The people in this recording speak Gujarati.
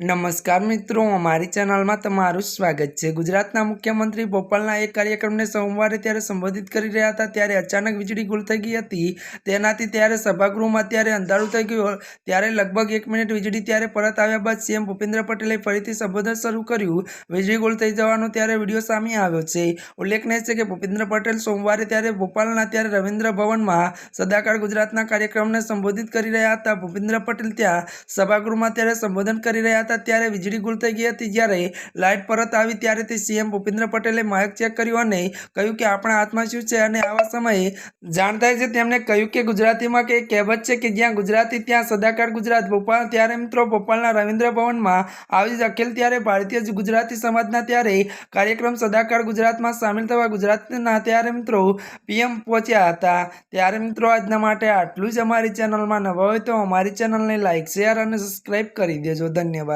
નમસ્કાર મિત્રો, અમારી ચેનલમાં તમારું સ્વાગત છે. ગુજરાતના મુખ્યમંત્રી ભોપાલના એક કાર્યક્રમને સોમવારે ત્યારે સંબોધિત કરી રહ્યા હતા, ત્યારે અચાનક વીજળી ગુલ થઈ ગઈ હતી. તેનાથી ત્યારે સભાગૃહમાં ત્યારે અંધારું થઈ ગયું. ત્યારે લગભગ એક મિનિટ વીજળી ત્યારે પરત આવ્યા બાદ સીએમ ભૂપેન્દ્ર પટેલે ફરીથી સંબોધન શરૂ કર્યું. વીજળી ગુલ થઈ જવાનો ત્યારે વીડિયો સામે આવ્યો છે. ઉલ્લેખનીય છે કે ભૂપેન્દ્ર પટેલ સોમવારે ત્યારે ભોપાલના ત્યારે રવિન્દ્ર ભવનમાં સદાકાળ ગુજરાતના કાર્યક્રમને સંબોધિત કરી રહ્યા હતા. ભૂપેન્દ્ર પટેલ ત્યાં સભાગૃહમાં ત્યારે સંબોધન કરી રહ્યા હતા ત્યારે વીજળી ગુલ થઈ ગઈ હતી. જ્યારે લાઇટ પરત આવી ત્યારે તે સીએમ ભૂપેન્દ્ર પટેલે માયક ચેક કર્યું અને કહ્યું કે આપણા હાથમાં શું છે અને આવા સમયે જાણતા છે. તેમણે કહ્યું કે ગુજરાતીમાં કે કહેવત છે કે જ્યાં ગુજરાતી, ત્યાં સદાકાળ ગુજરાત. ભોપાલ ત્યારે મિત્રો ભોપાલના રવિન્દ્ર ભવનમાં આવી જ અખિલ ત્યારે ભારતીય ગુજરાતી સમાજના ત્યારે કાર્યક્રમ સદાકાળ ગુજરાતમાં સામેલ થવા ગુજરાતના ત્યારે મિત્રો પીએમ પહોંચ્યા હતા. ત્યારે મિત્રો આજના માટે આટલું જ અમારી ચેનલમાં નવા હોય તો અમારી ચેનલને લાઇક, શેર અને સબસ્ક્રાઈબ કરી દેજો. ધન્યવાદ.